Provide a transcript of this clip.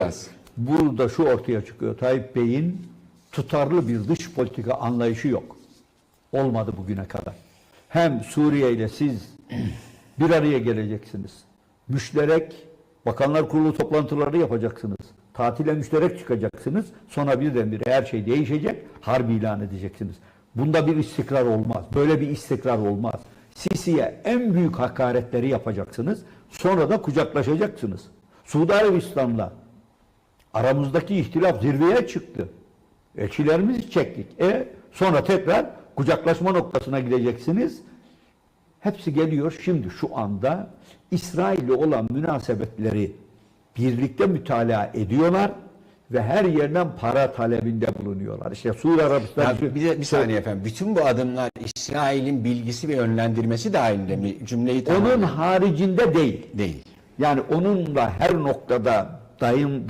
Biraz. Burada şu ortaya çıkıyor. Tayyip Bey'in tutarlı bir dış politika anlayışı yok. Olmadı bugüne kadar. Hem Suriye ile siz bir araya geleceksiniz. Müşterek Bakanlar Kurulu toplantıları yapacaksınız. Tatile müşterek çıkacaksınız. Sonra birdenbire her şey değişecek. Harbi ilan edeceksiniz. Bunda bir istikrar olmaz. Böyle bir istikrar olmaz. Sisi'ye en büyük hakaretleri yapacaksınız. Sonra da kucaklaşacaksınız. Suudi Arabistan'la Aramızdaki ihtilaf zirveye çıktı. Elçilerimizi çektik. E sonra tekrar kucaklaşma noktasına gideceksiniz. Hepsi geliyor. Şimdi şu anda İsrail'le olan münasebetleri birlikte mütalaa ediyorlar ve her yerden para talebinde bulunuyorlar. İşte Suudi Arabistan Ya bir, de, bir saniye efendim. Bütün bu adımlar İsrail'in bilgisi ve yönlendirmesi dahilinde mi? Cümleyi onun tamamlayın. haricinde değil. değil. Yani onunla her noktada dayım